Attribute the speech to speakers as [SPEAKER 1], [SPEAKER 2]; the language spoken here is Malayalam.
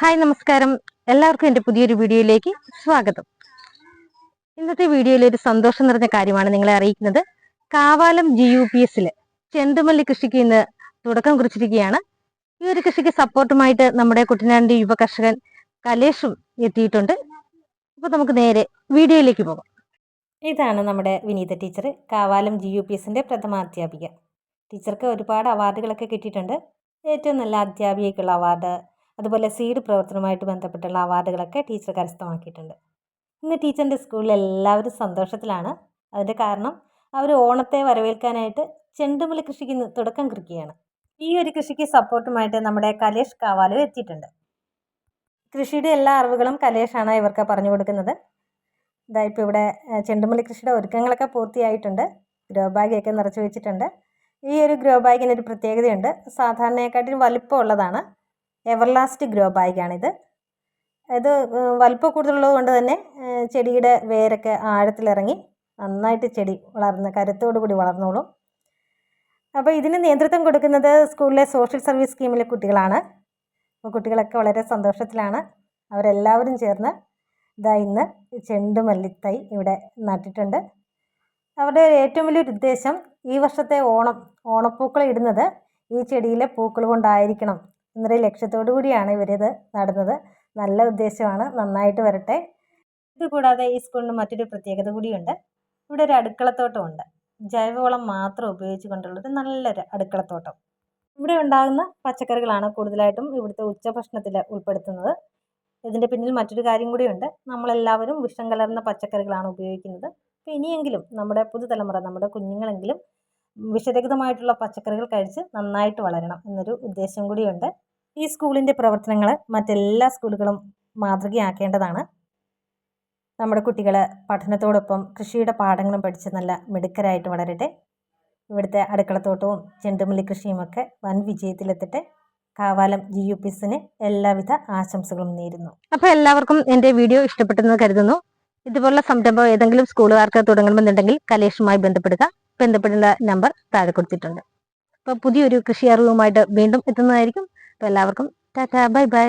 [SPEAKER 1] ഹായ് നമസ്കാരം. എല്ലാവർക്കും എന്റെ പുതിയൊരു വീഡിയോയിലേക്ക് സ്വാഗതം. ഇന്നത്തെ വീഡിയോയിൽ ഒരു സന്തോഷം നിറഞ്ഞ കാര്യമാണ് നിങ്ങളെ അറിയിക്കുന്നത്. കാവാലം ജി യു പി എസിൽ ചെണ്ടുമല്ലി കൃഷിക്ക് ഇന്ന് തുടക്കം കുറിച്ചിരിക്കുകയാണ്. ഈ ഒരു കൃഷിക്ക് സപ്പോർട്ടുമായിട്ട് നമ്മുടെ കുട്ടനാടിന്റെ യുവ കർഷകൻ കലേഷും എത്തിയിട്ടുണ്ട്. അപ്പൊ നമുക്ക് നേരെ വീഡിയോയിലേക്ക് പോകാം. ഇതാണ് നമ്മുടെ Vineetha teacher Kavalam G U P എസിന്റെ പ്രഥമാധ്യാപിക ടീച്ചർക്ക് ഒരുപാട് അവാർഡുകളൊക്കെ കിട്ടിയിട്ടുണ്ട്. ഏറ്റവും നല്ല അധ്യാപികയ്ക്കുള്ള അവാർഡ് അതുപോലെ സീഡ് പ്രവർത്തനവുമായിട്ട് ബന്ധപ്പെട്ടുള്ള അവാർഡുകളൊക്കെ ടീച്ചർ കരസ്ഥമാക്കിയിട്ടുണ്ട്. ഇന്ന് ടീച്ചറിന്റെ സ്കൂളിൽ എല്ലാവരും സന്തോഷത്തിലാണ്. അതിന്റെ കാരണം അവർ ഓണത്തെ വരവേൽക്കാനായിട്ട് ചെണ്ടുമല്ലി കൃഷിക്ക് തുടക്കം കുറിക്കുകയാണ്. ഈ ഒരു കൃഷിക്ക് സപ്പോർട്ടുമായിട്ട് നമ്മുടെ കലേഷ് കാവാലു എത്തിയിട്ടുണ്ട്. കൃഷിയുടെ എല്ലാ അറിവുകളും കലേഷാണ് ഇവർക്ക് പറഞ്ഞു കൊടുക്കുന്നത്. ഇതാ ഇപ്പോൾ ഇവിടെ ചെണ്ടുമല്ലി കൃഷിയുടെ ഒരുക്കങ്ങളൊക്കെ പൂർത്തിയായിട്ടുണ്ട്. ഗ്രോ ബാഗൊക്കെ നിറച്ച് വെച്ചിട്ടുണ്ട്. ഈ ഒരു ഗ്രോ ബാഗിന് ഒരു പ്രത്യേകതയുണ്ട്. സാധാരണയെക്കാട്ടിലും വലിപ്പമുള്ളതാണ്. എവർലാസ്റ്റ് ഗ്രോ ബാഗാണിത് ഇത് വലിപ്പം കൂടുതലുള്ളത് കൊണ്ട് തന്നെ ചെടിയുടെ വേരൊക്കെ ആഴത്തിലിറങ്ങി നന്നായിട്ട് ചെടി വളർന്ന് കരുത്തോടു കൂടി വളർന്നോളും. അപ്പോൾ ഇതിന് നേതൃത്വം കൊടുക്കുന്നത് സ്കൂളിലെ സോഷ്യൽ സർവീസ് സ്കീമിലെ കുട്ടികളാണ്. അപ്പോൾ കുട്ടികളൊക്കെ വളരെ സന്തോഷത്തിലാണ്. അവരെല്ലാവരും ചേർന്ന് ഇതാ ഇന്ന് ചെണ്ടുമല്ലിത്തൈ ഇവിടെ നട്ടിട്ടുണ്ട്. അവരുടെ ഏറ്റവും വലിയൊരു ഉദ്ദേശം ഈ വർഷത്തെ ഓണം ഓണപ്പൂക്കൾ ഇടുന്നത് ഈ ചെടിയിലെ പൂക്കൾ കൊണ്ടായിരിക്കണം. എന്നൊരു ലക്ഷ്യത്തോടു കൂടിയാണ് ഇവരിത് നടന്നത്. നല്ല ഉദ്ദേശമാണ്. നന്നായിട്ട് വരട്ടെ. ഇതുകൂടാതെ ഈ സ്കൂളിന് മറ്റൊരു പ്രത്യേകത കൂടിയുണ്ട്. ഇവിടെ ഒരു അടുക്കളത്തോട്ടമുണ്ട് ജൈവവളം മാത്രം ഉപയോഗിച്ചുകൊണ്ടുള്ളൊരു നല്ലൊരു അടുക്കളത്തോട്ടം. ഇവിടെ ഉണ്ടാകുന്ന പച്ചക്കറികളാണ് കൂടുതലായിട്ടും ഇവിടുത്തെ ഉച്ചഭക്ഷണത്തിൽ ഉൾപ്പെടുത്തുന്നത്. ഇതിന്റെ പിന്നിൽ മറ്റൊരു കാര്യം കൂടിയുണ്ട്. നമ്മളെല്ലാവരും വിഷം കലർന്ന പച്ചക്കറികളാണ് ഉപയോഗിക്കുന്നത്. ഇനിയെങ്കിലും നമ്മുടെ പുതുതലമുറ നമ്മുടെ കുഞ്ഞുങ്ങളെങ്കിലും വിഷരഹിതമായിട്ടുള്ള പച്ചക്കറികൾ കഴിച്ച് നന്നായിട്ട് വളരണം എന്നൊരു ഉദ്ദേശം കൂടിയുണ്ട്. ഈ സ്കൂളിന്റെ പ്രവർത്തനങ്ങൾ മറ്റെല്ലാ സ്കൂളുകളും മാതൃകയാക്കേണ്ടതാണ്. നമ്മുടെ കുട്ടികൾ പഠനത്തോടൊപ്പം കൃഷിയുടെ പാഠങ്ങളും പഠിച്ച് നല്ല മിടുക്കരായിട്ട് വളരട്ടെ. ഇവിടുത്തെ അടുക്കളത്തോട്ടവും ചെണ്ടുമല്ലി കൃഷിയുമൊക്കെ വൻ വിജയത്തിലെത്തട്ടെ. കാവാലം ജി യു പി എസിന് എല്ലാവിധ ആശംസകളും നേരുന്നു. അപ്പൊ എല്ലാവർക്കും എന്റെ വീഡിയോ ഇഷ്ടപ്പെട്ടെന്ന് കരുതുന്നു. ഇതുപോലുള്ള സംരംഭം ഏതെങ്കിലും സ്കൂളുകാർക്ക് തുടങ്ങണമെന്നുണ്ടെങ്കിൽ കലേഷുമായി ബന്ധപ്പെടുക. ബന്ധപ്പെടേണ്ട നമ്പർ താഴെ കൊടുത്തിട്ടുണ്ട്. അപ്പോൾ പുതിയൊരു കൃഷി അറിവുമായിട്ട് വീണ്ടും എത്തുന്നതായിരിക്കും. അപ്പോൾ എല്ലാവർക്കും ടാറ്റാ ബൈ ബൈ.